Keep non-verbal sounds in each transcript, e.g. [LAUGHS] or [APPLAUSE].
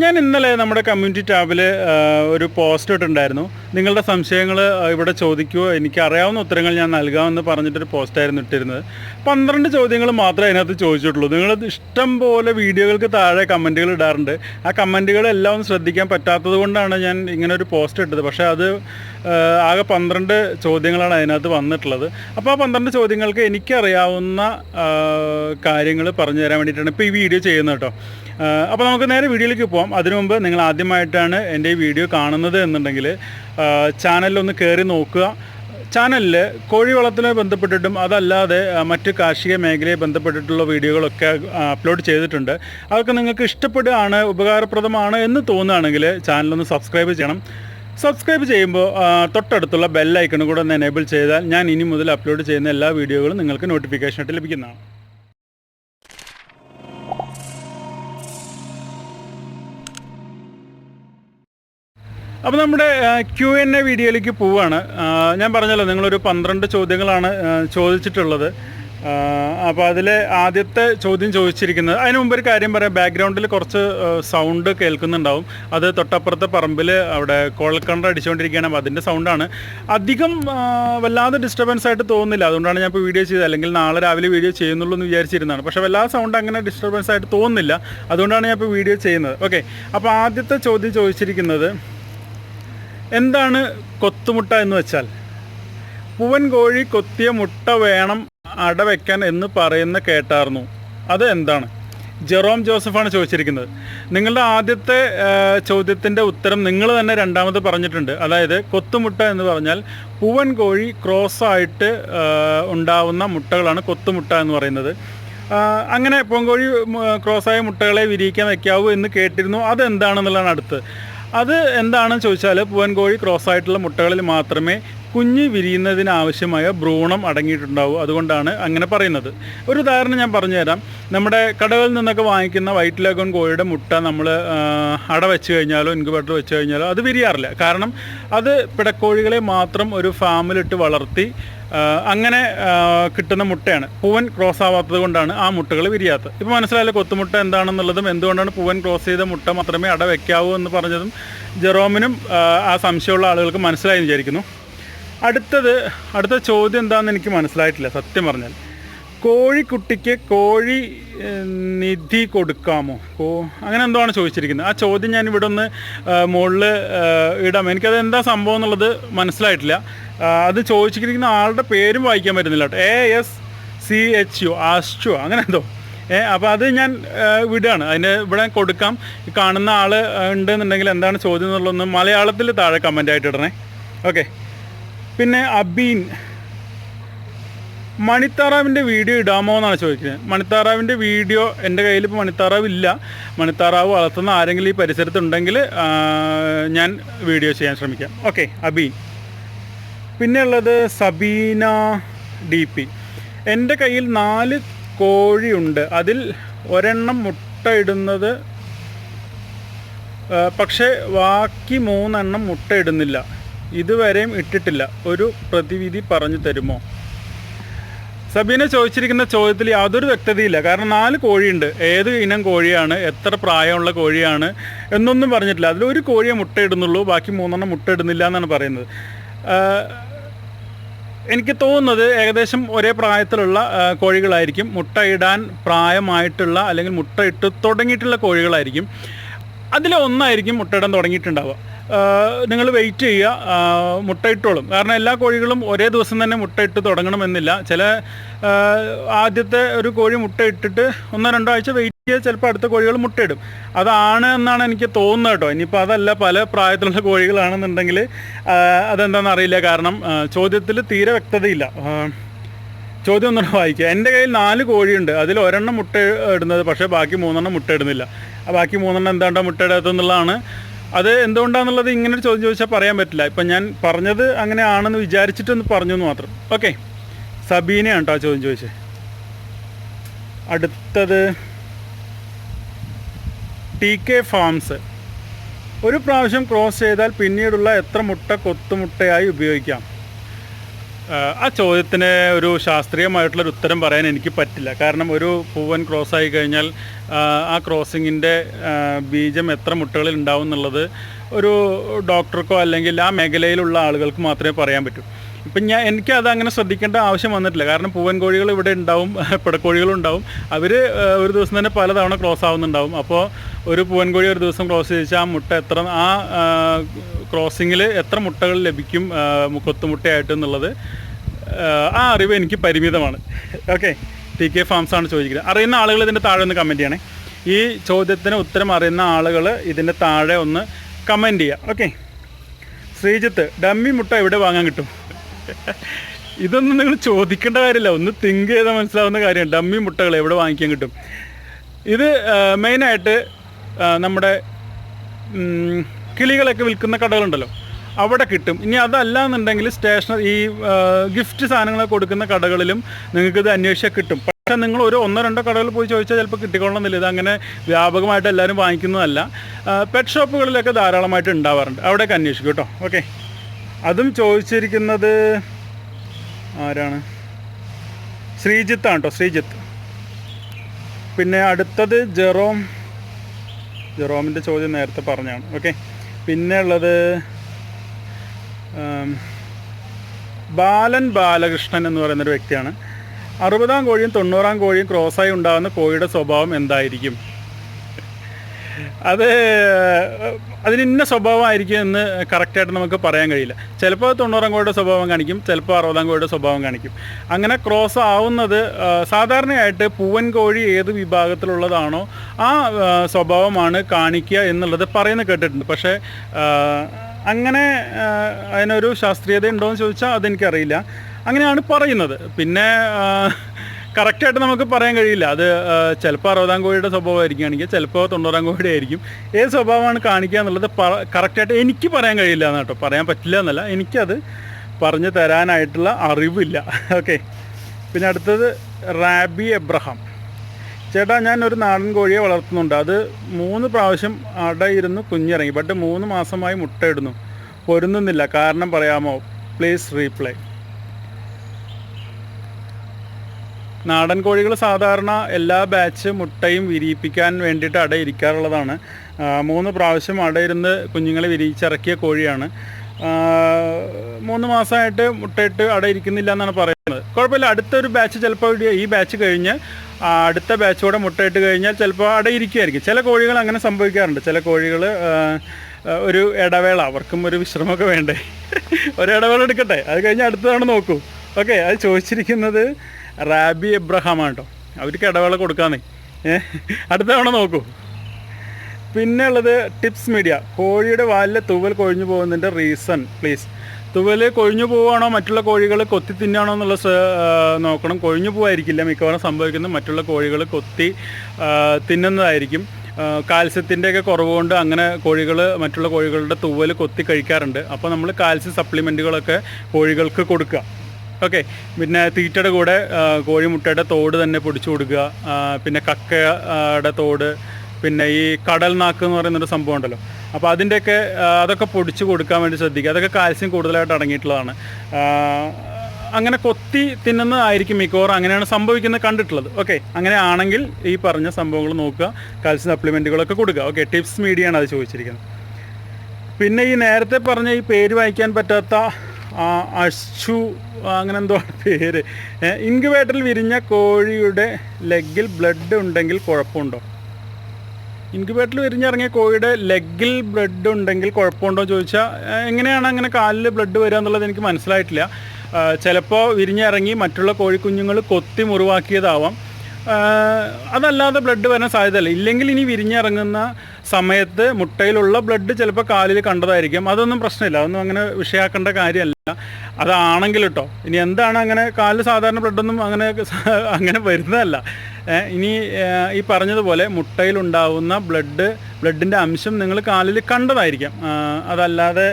ഞാൻ ഇന്നലെ നമ്മുടെ കമ്മ്യൂണിറ്റി ടാബിൽ ഒരു പോസ്റ്റ് ഇട്ടിട്ടുണ്ടായിരുന്നു. നിങ്ങളുടെ സംശയങ്ങൾ ഇവിടെ ചോദിക്കുമോ എനിക്ക് അറിയാവുന്ന ഉത്തരങ്ങൾ ഞാൻ നൽകാമെന്ന് പറഞ്ഞിട്ടൊരു പോസ്റ്റായിരുന്നു ഇട്ടിരുന്നത്. പന്ത്രണ്ട് ചോദ്യങ്ങൾ മാത്രമേ അതിനകത്ത് ചോദിച്ചിട്ടുള്ളൂ. നിങ്ങൾ ഇഷ്ടം പോലെ വീഡിയോകൾക്ക് താഴെ കമന്റുകൾ ഇടാറുണ്ട്. ആ കമന്റുകളെല്ലാം ഒന്ന് ശ്രദ്ധിക്കാൻ പറ്റാത്തത് കൊണ്ടാണ് ഞാൻ ഇങ്ങനെ ഒരു പോസ്റ്റ് ഇട്ടത്. പക്ഷേ അത് ആകെ പന്ത്രണ്ട് ചോദ്യങ്ങളാണ് അതിനകത്ത് വന്നിട്ടുള്ളത്. അപ്പോൾ ആ പന്ത്രണ്ട് ചോദ്യങ്ങൾക്ക് എനിക്കറിയാവുന്ന കാര്യങ്ങൾ പറഞ്ഞു തരാൻ വേണ്ടിയിട്ടാണ് ഇപ്പോൾ ഈ വീഡിയോ ചെയ്യുന്നത് കേട്ടോ. അപ്പോൾ നമുക്ക് നേരെ വീഡിയോയിലേക്ക് പോകാം അതിനു മുമ്പ് നിങ്ങൾ ആദ്യമായിട്ടാണ് എന്റെ ഈ വീഡിയോ കാണുന്നത് എന്നുണ്ടെങ്കിൽ ചാനലിലൊന്ന് കയറി നോക്കുക. ചാനലിൽ കോഴി വളത്തിനെ ബന്ധപ്പെട്ടിട്ടും അതല്ലാതെ മറ്റ് കാർഷിക മേഖലയെ ബന്ധപ്പെട്ടിട്ടുള്ള വീഡിയോകളൊക്കെ അപ്ലോഡ് ചെയ്തിട്ടുണ്ട്. അതൊക്കെ നിങ്ങൾക്ക് ഇഷ്ടപ്പെടുകയാണ് ഉപകാരപ്രദമാണ് എന്ന് തോന്നുകയാണെങ്കിൽ ചാനലൊന്ന് സബ്സ്ക്രൈബ് ചെയ്യണം. സബ്സ്ക്രൈബ് ചെയ്യുമ്പോൾ തൊട്ടടുത്തുള്ള ബെല്ലൈക്കണും കൂടെ ഒന്ന് എനേബിൾ ചെയ്താൽ ഞാൻ ഇനി മുതൽ അപ്ലോഡ് ചെയ്യുന്ന എല്ലാ വീഡിയോകളും നിങ്ങൾക്ക് നോട്ടിഫിക്കേഷനായിട്ട് ലഭിക്കുന്നതാണ്. അപ്പോൾ നമ്മുടെ ക്യു എൻ എ വീഡിയോയിലേക്ക് പോവുകയാണ് ഞാൻ പറഞ്ഞല്ലോ നിങ്ങളൊരു പന്ത്രണ്ട് ചോദ്യങ്ങളാണ് ചോദിച്ചിട്ടുള്ളത്. അപ്പോൾ അതിലെ ആദ്യത്തെ ചോദ്യം ചോദിച്ചിരിക്കുന്നത് അതിന് മുമ്പ് ഒരു കാര്യം പറയാം. ബാക്ക്ഗ്രൗണ്ടിൽ കുറച്ച് സൗണ്ട് കേൾക്കുന്നുണ്ടാവും. അത് തൊട്ടപ്പുറത്തെ പറമ്പിൽ അവിടെ കോഴൽക്കണ്ട അടിച്ചുകൊണ്ടിരിക്കുകയാണ് അപ്പോൾ അതിന്റെ സൗണ്ടാണ് അധികം വല്ലാതെ ഡിസ്റ്റർബൻസ് ആയിട്ട് തോന്നുന്നില്ല. അതുകൊണ്ടാണ് ഞാൻ ഇപ്പോൾ വീഡിയോ ചെയ്തത്. അല്ലെങ്കിൽ നാളെ രാവിലെ വീഡിയോ ചെയ്യുന്നുള്ളൂ എന്ന് വിചാരിച്ചിരുന്നതാണ്. പക്ഷേ വല്ലാതെ സൗണ്ട് അങ്ങനെ ഡിസ്റ്റർബൻസ് ആയിട്ട് തോന്നുന്നില്ല. അതുകൊണ്ടാണ് ഞാൻ ഇപ്പോൾ വീഡിയോ ചെയ്യുന്നത്. ഓക്കെ അപ്പോൾ ആദ്യത്തെ ചോദ്യം ചോദിച്ചിരിക്കുന്നത് എന്താണ് കൊത്തുമുട്ട എന്ന് വെച്ചാൽ? പൂവൻ കോഴി കൊത്തിയ മുട്ട വേണം അടവെക്കാൻ എന്ന് പറയുന്ന കേട്ടായിരുന്നു അത് എന്താണ്? ജെറോം ജോസഫാണ് ചോദിച്ചിരിക്കുന്നത്. നിങ്ങളുടെ ആദ്യത്തെ ചോദ്യത്തിന്റെ ഉത്തരം നിങ്ങൾ തന്നെ രണ്ടാമത് പറഞ്ഞിട്ടുണ്ട്. അതായത് കൊത്തുമുട്ട എന്ന് പറഞ്ഞാൽ പൂവൻ കോഴി ക്രോസായിട്ട് ഉണ്ടാവുന്ന മുട്ടകളാണ് കൊത്തുമുട്ട എന്ന് പറയുന്നത്. അങ്ങനെ പൂവൻകോഴി ക്രോസായ മുട്ടകളെ വിരിയിക്കാൻ വയ്ക്കാവൂ എന്ന് കേട്ടിരുന്നു. അതെന്താണെന്നുള്ളതാണ് അടുത്ത്. അത് എന്താണെന്ന് ചോദിച്ചാൽ പൂവൻകോഴി ക്രോസ് ആയിട്ടുള്ള മുട്ടകളിൽ മാത്രമേ കുഞ്ഞ് വിരിയുന്നതിനാവശ്യമായ ഭ്രൂണം അടങ്ങിയിട്ടുണ്ടാവും. അതുകൊണ്ടാണ് അങ്ങനെ പറയുന്നത്. ഒരു ഉദാഹരണം ഞാൻ പറഞ്ഞുതരാം. നമ്മുടെ കടകളിൽ നിന്നൊക്കെ വാങ്ങിക്കുന്ന വൈറ്റ് ലഗൺ കോഴിയുടെ മുട്ട നമ്മൾ അട വെച്ച് കഴിഞ്ഞാലോ ഇൻക്യുബേറ്റർ വെച്ച് കഴിഞ്ഞാലോ അത് വിരിയാറില്ല. കാരണം അത് പിടക്കോഴികളെ മാത്രം ഒരു ഫാമിലിട്ട് വളർത്തി അങ്ങനെ കിട്ടുന്ന മുട്ടയാണ്. പൂവൻ ക്രോസ് ആവാത്തത് കൊണ്ടാണ് ആ മുട്ടകൾ വിരിയാത്തത്. ഇപ്പോൾ മനസ്സിലായാലും കൊത്തുമുട്ട എന്താണെന്നുള്ളതും എന്തുകൊണ്ടാണ് പൂവൻ ക്രോസ് ചെയ്ത മുട്ട മാത്രമേ അട വയ്ക്കാവൂ എന്ന് പറഞ്ഞതും ജെറോമിനും ആ, സംശയമുള്ള ആളുകൾക്ക് മനസ്സിലായി വിചാരിക്കുന്നു. അടുത്തത് അടുത്ത ചോദ്യം എന്താണെന്ന് എനിക്ക് മനസ്സിലായിട്ടില്ല സത്യം പറഞ്ഞാൽ. കോഴിക്കുട്ടിക്ക് കോഴി നിധി കൊടുക്കാമോ? കോ അങ്ങനെ എന്തോ ആണ് ചോദിച്ചിരിക്കുന്നത്. ആ ചോദ്യം ഞാൻ ഇവിടെ ഒന്ന് മുകളിൽ ഇടാം. എനിക്കത് എന്താ സംഭവം എന്നുള്ളത് മനസ്സിലായിട്ടില്ല. അത് ചോദിച്ചിരിക്കുന്ന ആളുടെ പേരും വായിക്കാൻ പറ്റുന്നില്ല കേട്ടോ. A S C H U ആസ്റ്റു അങ്ങനെ എന്തോ. ഏ അപ്പോൾ അത് ഞാൻ വിടുകയാണ് അതിന് ഇവിടെ കൊടുക്കാം. കാണുന്ന ആൾ ഉണ്ടെന്നുണ്ടെങ്കിൽ എന്താണ് ചോദ്യം എന്നുള്ളതൊന്ന് മലയാളത്തിൽ താഴെ കമന്റ് ആയിട്ട് ഇടണേ. ഓക്കെ പിന്നെ അബീൻ. മണിത്താറാവിന്റെ വീഡിയോ ഇടാമോ എന്നാണ് ചോദിക്കുന്നത്. മണിത്താറാവിന്റെ വീഡിയോ എന്റെ കയ്യിൽ ഇപ്പോൾ മണിത്താറാവ് ഇല്ല മണിത്താറാവ് വളർത്തുന്ന ആരെങ്കിലും ഈ പരിസരത്തുണ്ടെങ്കിൽ ഞാൻ വീഡിയോ ചെയ്യാൻ ശ്രമിക്കാം. ഓക്കെ അബീൻ. പിന്നെ ഉള്ളത് സബീന ഡി പി. എന്റെ കയ്യിൽ നാല് കോഴിയുണ്ട് അതിൽ ഒരെണ്ണം മുട്ടയിടുന്നത് പക്ഷേ ബാക്കി മൂന്നെണ്ണം മുട്ട ഇടുന്നില്ല. ഇതുവരെയും ഇട്ടിട്ടില്ല. ഒരു പ്രതിവിധി പറഞ്ഞു തരുമോ? സബീന ചോദിച്ചിരിക്കുന്ന ചോദ്യത്തിൽ യാതൊരു വ്യക്തതയില്ല. കാരണം നാല് കോഴിയുണ്ട്. ഏത് ഇനം കോഴിയാണ്? എത്ര പ്രായമുള്ള കോഴിയാണ്? എന്നൊന്നും പറഞ്ഞിട്ടില്ല. അതിൽ ഒരു കോഴിയെ മുട്ടയിടുന്നുള്ളൂ. ബാക്കി മൂന്നെണ്ണം മുട്ടയിടുന്നില്ല എന്നാണ് പറയുന്നത്. എനിക്ക് തോന്നുന്നത് ഏകദേശം ഒരേ പ്രായത്തിലുള്ള കോഴികളായിരിക്കും. മുട്ടയിടാൻ പ്രായമായിട്ടുള്ള അല്ലെങ്കിൽ മുട്ടയിട്ട് തുടങ്ങിയിട്ടുള്ള കോഴികളായിരിക്കും. അതിലൊന്നായിരിക്കും മുട്ടയിടാൻ തുടങ്ങിയിട്ടുണ്ടാവുക. നിങ്ങൾ വെയിറ്റ് ചെയ്യുക. മുട്ടയിട്ടോളും. കാരണം എല്ലാ കോഴികളും ഒരേ ദിവസം തന്നെ മുട്ടയിട്ട് തുടങ്ങണമെന്നില്ല. ചില ആദ്യത്തെ ഒരു കോഴി മുട്ടയിട്ടിട്ട് ഒന്നോ രണ്ടോ ആഴ്ച വെയിറ്റ് ചെയ്യുക ചിലപ്പോൾ അടുത്ത കോഴികൾ മുട്ടയിടും. അതാണ് എന്നാണ് എനിക്ക് തോന്നുന്നത് കേട്ടോ. ഇനിയിപ്പോൾ അതല്ല പല പ്രായത്തിലുള്ള കോഴികളാണെന്നുണ്ടെങ്കിൽ അതെന്താണെന്ന് അറിയില്ല. കാരണം ചോദ്യത്തിൽ തീരെ വ്യക്തതയില്ല. ചോദ്യം ഒന്നുകൂടെ വായിക്കുക. എന്റെ കയ്യിൽ നാല് കോഴിയുണ്ട്. അതിൽ ഒരെണ്ണം മുട്ട ഇടുന്നത് പക്ഷേ ബാക്കി മൂന്നെണ്ണം മുട്ട ഇടുന്നില്ല ബാക്കി മൂന്നെണ്ണം എന്താണ്ടോ മുട്ട ഇടാത്തതെന്നുള്ളതാണ് അത് എന്തുകൊണ്ടാണെന്നുള്ളത് ഇങ്ങനെ ഒരു ചോദ്യം ചോദിച്ചാൽ പറയാൻ പറ്റില്ല. ഇപ്പം ഞാൻ പറഞ്ഞത് അങ്ങനെ ആണെന്ന് വിചാരിച്ചിട്ടൊന്ന് പറഞ്ഞു എന്ന് മാത്രം. ഓക്കെ. സബീനയാണ് കേട്ടോ ആ ചോദ്യം ചോദിച്ചത് അടുത്തത്. T K farms. ഒരു പ്രാവശ്യം ക്രോസ് ചെയ്താൽ പിന്നീടുള്ള എത്ര മുട്ട കൊത്തുമുട്ടയായി ഉപയോഗിക്കാം? ആ ചോദ്യത്തിന് ഒരു ശാസ്ത്രീയമായിട്ടുള്ളൊരു ഉത്തരം പറയാൻ എനിക്ക് പറ്റില്ല. കാരണം ഒരു പൂവൻ ക്രോസ് ആയി കഴിഞ്ഞാൽ ആ ക്രോസിങ്ങിന്റെ ബീജം എത്ര മുട്ടകളിൽ ഉണ്ടാവും എന്നുള്ളത് ഒരു ഡോക്ടർക്കോ അല്ലെങ്കിൽ ആ മേഖലയിലുള്ള ആളുകൾക്ക് മാത്രമേ പറയാൻ പറ്റൂ. ഇപ്പം ഞാൻ എനിക്ക് അത് അങ്ങനെ ശ്രദ്ധിക്കേണ്ട ആവശ്യം വന്നിട്ടില്ല. കാരണം പൂവൻ കോഴികൾ ഇവിടെ ഉണ്ടാവും [LAUGHS] പിടക്കോഴികളും ഉണ്ടാവും. അവർ ഒരു ദിവസം തന്നെ പലതവണ ക്രോസ് ആവുന്നുണ്ടാവും. അപ്പോൾ ഒരു പൂവൻ കോഴി ഒരു ദിവസം ക്രോസ് ചെയ്യിച്ചാൽ ആ മുട്ട എത്ര ആ ക്രോസിങ്ങിൽ എത്ര മുട്ടകൾ ലഭിക്കും കൊത്തുമുട്ടയായിട്ട് എന്നുള്ളത് ആ അറിവ് എനിക്ക് പരിമിതമാണ്. ഓക്കെ ടി കെ ഫാംസ് ആണ് ചോദിക്കുന്നത്. അറിയുന്ന ആളുകൾ ഇതിന്റെ താഴെ ഒന്ന് കമന്റ് ചെയ്യണേ. ഈ ചോദ്യത്തിന് ഉത്തരം അറിയുന്ന ആളുകൾ ഇതിന്റെ താഴെ ഒന്ന് കമന്റ് ചെയ്യുക. ഓക്കെ ശ്രീജിത്ത് ഡമ്മി മുട്ട എവിടെ വാങ്ങാൻ കിട്ടും? ഇതൊന്നും നിങ്ങൾ ചോദിക്കേണ്ട കാര്യമില്ല. ഒന്ന് തിങ്ക് ചെയ്താൽ മനസ്സിലാവുന്ന കാര്യമാണ് ഡമ്മി മുട്ടകൾ എവിടെ വാങ്ങിക്കാൻ കിട്ടും? ഇത് മെയിനായിട്ട് നമ്മുടെ കിളികളൊക്കെ വിൽക്കുന്ന കടകളുണ്ടല്ലോ. അവിടെ കിട്ടും. ഇനി അതല്ല എന്നുണ്ടെങ്കിൽ സ്റ്റേഷനറി ഈ ഗിഫ്റ്റ് സാധനങ്ങളൊക്കെ കൊടുക്കുന്ന കടകളിലും നിങ്ങൾക്ക് ഇത് അന്വേഷിച്ചാൽ കിട്ടും. പക്ഷെ നിങ്ങൾ ഒരു ഒന്നോ രണ്ടോ കടകളിൽ പോയി ചോദിച്ചാൽ ചിലപ്പോൾ കിട്ടിക്കൊള്ളണമെന്നില്ല. ഇത് അങ്ങനെ വ്യാപകമായിട്ട് എല്ലാവരും വാങ്ങിക്കുന്നതല്ല. പെറ്റ് ഷോപ്പുകളിലൊക്കെ ധാരാളമായിട്ട് ഉണ്ടാവാറുണ്ട്. അവിടെയൊക്കെ അന്വേഷിക്കും കേട്ടോ. ഓക്കെ അതും ചോദിച്ചിരിക്കുന്നത് ആരാണ്? ശ്രീജിത്താണ് കേട്ടോ ശ്രീജിത്ത്. പിന്നെ അടുത്തത് ജെറോം ജെറോമിന്റെ ചോദ്യം നേരത്തെ പറഞ്ഞാണ്. ഓക്കെ. പിന്നെ ഉള്ളത് ബാലൻ ബാലകൃഷ്ണൻ എന്ന് പറയുന്നൊരു വ്യക്തിയാണ്. അറുപതാം കോഴിയും തൊണ്ണൂറാം കോഴിയും ക്രോസായി ഉണ്ടാകുന്ന കോഴിയുടെ സ്വഭാവം എന്തായിരിക്കും? അത് അതിന് ഇന്ന സ്വഭാവമായിരിക്കും എന്ന് കറക്റ്റായിട്ട് നമുക്ക് പറയാൻ കഴിയില്ല. ചിലപ്പോൾ തൊണ്ണൂറാം കോഴിയുടെ സ്വഭാവം കാണിക്കും ചിലപ്പോൾ അറുപതാം കോഴിയുടെ സ്വഭാവം കാണിക്കും. അങ്ങനെ ക്രോസ് ആവുന്നത് സാധാരണയായിട്ട് പൂവൻ കോഴി ഏത് വിഭാഗത്തിലുള്ളതാണോ ആ സ്വഭാവമാണ് കാണിക്കുക എന്നുള്ളത് പറയുന്നത് കേട്ടിട്ടുണ്ട്. പക്ഷേ അങ്ങനെ അതിനൊരു ശാസ്ത്രീയത ഉണ്ടോ എന്ന് ചോദിച്ചാൽ അതെനിക്കറിയില്ല. അങ്ങനെയാണ് പറയുന്നത്. പിന്നെ കറക്റ്റായിട്ട് നമുക്ക് പറയാൻ കഴിയില്ല. അത് ചിലപ്പോൾ അറുപതാം കോഴിയുടെ സ്വഭാവമായിരിക്കുകയാണെങ്കിൽ ചിലപ്പോൾ തൊണ്ണൂറാം കോഴിയുടെ ആയിരിക്കും. ഏത് സ്വഭാവമാണ് കാണിക്കുക എന്നുള്ളത് കറക്റ്റായിട്ട് എനിക്ക് പറയാൻ കഴിയില്ല എന്ന് കേട്ടോ. പറയാൻ പറ്റില്ല എന്നല്ല. എനിക്കത് പറഞ്ഞു തരാനായിട്ടുള്ള അറിവില്ല. ഓക്കെ. പിന്നെ അടുത്തത് റാബി എബ്രഹാം. ചേട്ടാ ഞാൻ ഒരു നാടൻ കോഴിയെ വളർത്തുന്നുണ്ട്. അത് മൂന്ന് പ്രാവശ്യം അടയിരുന്നു കുഞ്ഞിറങ്ങി. ബട്ട് മൂന്ന് മാസമായി മുട്ടയിടുന്നു. പൊരുന്നുന്നില്ല കാരണം പറയാമോ? പ്ലീസ് റീപ്ലൈ നാടൻ കോഴികൾ സാധാരണ എല്ലാ ബാച്ച് മുട്ടയും വിരിയിപ്പിക്കാൻ വേണ്ടിയിട്ട് അട ഇരിക്കാറുള്ളതാണ്. മൂന്ന് പ്രാവശ്യം അടയിരുന്ന് കുഞ്ഞുങ്ങളെ വിരിയിച്ചിറക്കിയ കോഴിയാണ്. മൂന്ന് മാസമായിട്ട് മുട്ടയിട്ട് അട ഇരിക്കുന്നില്ല എന്നാണ് പറയുന്നത്. കുഴപ്പമില്ല അടുത്തൊരു ബാച്ച് ചിലപ്പോൾ ഈ- ബാച്ച് കഴിഞ്ഞ് അടുത്ത ബാച്ചോടെ മുട്ടയിട്ട് കഴിഞ്ഞാൽ ചിലപ്പോൾ അടയിരിക്കുമായിരിക്കും ചില കോഴികൾ അങ്ങനെ സംഭവിക്കാറുണ്ട്. ചില കോഴികൾ ഒരു ഇടവേള അവർക്കും ഒരു വിശ്രമമൊക്കെ വേണ്ടേ? [LAUGHS] ഒരു ഇടവേള എടുക്കട്ടെ? അത് കഴിഞ്ഞ് അടുത്തതാണ് നോക്കൂ. ഓക്കെ അത് ചോദിച്ചിരിക്കുന്നത് റാബി എബ്രഹാം ആണ് കേട്ടോ അവർക്ക് ഇടവേള കൊടുക്കാന്നേ. അടുത്ത തവണ നോക്കൂ. പിന്നെ ഉള്ളത് ടിപ്സ് മീഡിയ. കോഴിയുടെ വാലിലെ തൂവൽ കൊഴിഞ്ഞു പോകുന്നതിന്റെ റീസൺ പ്ലീസ്. തൂവൽ കൊഴിഞ്ഞു പോവുകയാണോ? മറ്റുള്ള കോഴികൾ കൊത്തി തിന്നാണോ എന്നുള്ള നോക്കണം. കൊഴിഞ്ഞു പോവായിരിക്കില്ല. മിക്കവാറും സംഭവിക്കുന്നത് മറ്റുള്ള കോഴികൾ കൊത്തി തിന്നുന്നതായിരിക്കും. കാൽസ്യത്തിന്റെയൊക്കെ കുറവ് കൊണ്ട് അങ്ങനെ കോഴികൾ മറ്റുള്ള കോഴികളുടെ തൂവൽ കൊത്തി കഴിക്കാറുണ്ട്. അപ്പോൾ നമ്മൾ കാൽസ്യം സപ്ലിമെന്റുകളൊക്കെ കോഴികൾക്ക് കൊടുക്കുക. ഓക്കെ. പിന്നെ തീറ്റയുടെ കൂടെ കോഴി കോഴിമുട്ടയുടെ തോട് തന്നെ പൊടിച്ചു കൊടുക്കുക. പിന്നെ കക്കയുടെ തോട് പിന്നെ ഈ കടൽ നാക്ക് എന്ന് പറയുന്നൊരു സംഭവം ഉണ്ടല്ലോ. അപ്പോൾ അതിന്റെയൊക്കെ അതൊക്കെ പൊടിച്ചു കൊടുക്കാൻ വേണ്ടി ശ്രദ്ധിക്കുക. അതൊക്കെ കാൽസ്യം കൂടുതലായിട്ട് അടങ്ങിയിട്ടുള്ളതാണ്. അങ്ങനെ കൊത്തി തിന്നുന്നതായിരിക്കും മിക്കവാറും അങ്ങനെയാണ് സംഭവിക്കുന്നത് കണ്ടിട്ടുള്ളത്. ഓക്കെ. അങ്ങനെ ആണെങ്കിൽ ഈ പറഞ്ഞ സംഭവങ്ങൾ നോക്കുക. കാൽസ്യം സപ്ലിമെന്റുകളൊക്കെ കൊടുക്കുക. ഓക്കെ. ടിപ്സ് മീഡിയ ആണ് അത് ചോദിച്ചിരിക്കുന്നത്. പിന്നെ ഈ നേരത്തെ പറഞ്ഞ ഈ പേര് വായിക്കാൻ പറ്റാത്ത അശു അങ്ങനെ എന്തോ പേര്. ഇൻക്യുബേറ്ററിൽ വിരിഞ്ഞ കോഴിയുടെ ലെഗിൽ ബ്ലഡ് ഉണ്ടെങ്കിൽ കുഴപ്പമുണ്ടോ? ഇൻക്യുബേറ്ററിൽ വിരിഞ്ഞിറങ്ങിയ കോഴിയുടെ ലെഗിൽ ബ്ലഡ് ഉണ്ടെങ്കിൽ കുഴപ്പമുണ്ടോ ചോദിച്ചാൽ എങ്ങനെയാണ് അങ്ങനെ കാലിൽ ബ്ലഡ് വരിക എന്നുള്ളത് എനിക്ക് മനസ്സിലായിട്ടില്ല. ചിലപ്പോൾ വിരിഞ്ഞിറങ്ങി മറ്റുള്ള കോഴിക്കുഞ്ഞുങ്ങൾ കൊത്തി മുറിവാക്കിയതാവാം. അതല്ലാതെ ബ്ലഡ് വരാൻ സാധ്യതയില്ല. ഇല്ലെങ്കിൽ ഇനി വിരിഞ്ഞിറങ്ങുന്ന സമയത്ത് മുട്ടയിലുള്ള ബ്ലഡ് ചിലപ്പോൾ കാലിൽ കണ്ടതായിരിക്കും. അതൊന്നും പ്രശ്നമില്ല. അതൊന്നും അങ്ങനെ വിഷയാക്കേണ്ട കാര്യമല്ല. അതാണെങ്കിൽ കേട്ടോ ഇനി എന്താണ് അങ്ങനെ കാലിൽ സാധാരണ ബ്ലഡൊന്നും അങ്ങനെ [LAUGHS] അങ്ങനെ വരുന്നതല്ല. ഇനി ഈ പറഞ്ഞതുപോലെ മുട്ടയിലുണ്ടാവുന്ന ബ്ലഡ് ബ്ലഡിന്റെ അംശം നിങ്ങൾ കാലിൽ കണ്ടതായിരിക്കാം. അതല്ലാതെ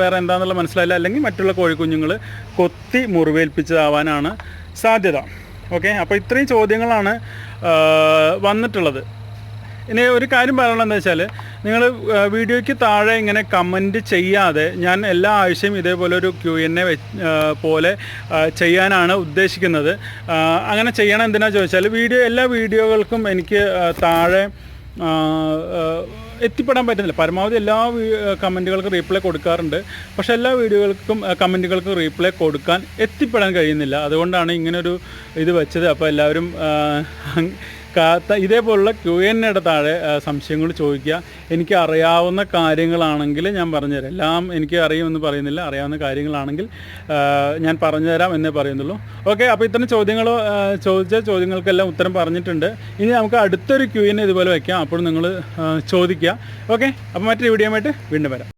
വേറെ എന്താണെന്നുള്ള മനസ്സിലായില്ല. അല്ലെങ്കിൽ മറ്റുള്ള കോഴിക്കുഞ്ഞുങ്ങൾ കൊത്തി മുറിവേൽപ്പിച്ചതാവാനാണ് സാധ്യത. ഓക്കെ? അപ്പോൾ ഇത്രയും ചോദ്യങ്ങളാണ് വന്നിട്ടുള്ളത്. ഇനി ഒരു കാര്യം പറയണമെന്ന് വെച്ചാൽ നിങ്ങൾ വീഡിയോയ്ക്ക് താഴെ ഇങ്ങനെ കമന്റ് ചെയ്യാതെ ഞാൻ എല്ലാ ആഴ്ചയും ഇതേപോലെ ഒരു ക്യു എൻ എ പോലെ ചെയ്യാനാണ് ഉദ്ദേശിക്കുന്നത്. അങ്ങനെ ചെയ്യണം എന്തിനാ ചോദിച്ചാൽ വീഡിയോ എല്ലാ വീഡിയോകൾക്കും എനിക്ക് താഴെ എത്തിപ്പെടാൻ പറ്റുന്നില്ല. പരമാവധി എല്ലാ കമന്റുകൾക്കും റീപ്ലൈ കൊടുക്കാറുണ്ട്. പക്ഷേ എല്ലാ വീഡിയോകൾക്കും കമന്റുകൾക്കും റീപ്ലൈ കൊടുക്കാൻ എത്തിപ്പെടാൻ കഴിയുന്നില്ല. അതുകൊണ്ടാണ് ഇങ്ങനൊരു ഇത് വെച്ചത്. അപ്പോൾ എല്ലാവരും ഇതേപോലുള്ള ക്യു എയുടെ താഴെ സംശയങ്ങൾ ചോദിക്കുക. എനിക്ക് അറിയാവുന്ന കാര്യങ്ങളാണെങ്കിൽ ഞാൻ പറഞ്ഞുതരാം. എല്ലാം എനിക്ക് അറിയുമെന്ന് പറയുന്നില്ല. അറിയാവുന്ന കാര്യങ്ങളാണെങ്കിൽ ഞാൻ പറഞ്ഞുതരാം എന്നേ പറയുന്നുള്ളൂ. ഓക്കെ അപ്പോൾ ഇത്തരം ചോദ്യങ്ങൾ ചോദിച്ച ചോദ്യങ്ങൾക്കെല്ലാം ഉത്തരം പറഞ്ഞിട്ടുണ്ട്. ഇനി നമുക്ക് അടുത്തൊരു ക്യു എൻ ഇതുപോലെ വയ്ക്കാം. അപ്പോൾ നിങ്ങൾ ചോദിക്കുക. ഓക്കെ അപ്പോൾ മറ്റൊരു വീഡിയോ ആയിട്ട് വീണ്ടും വരാം.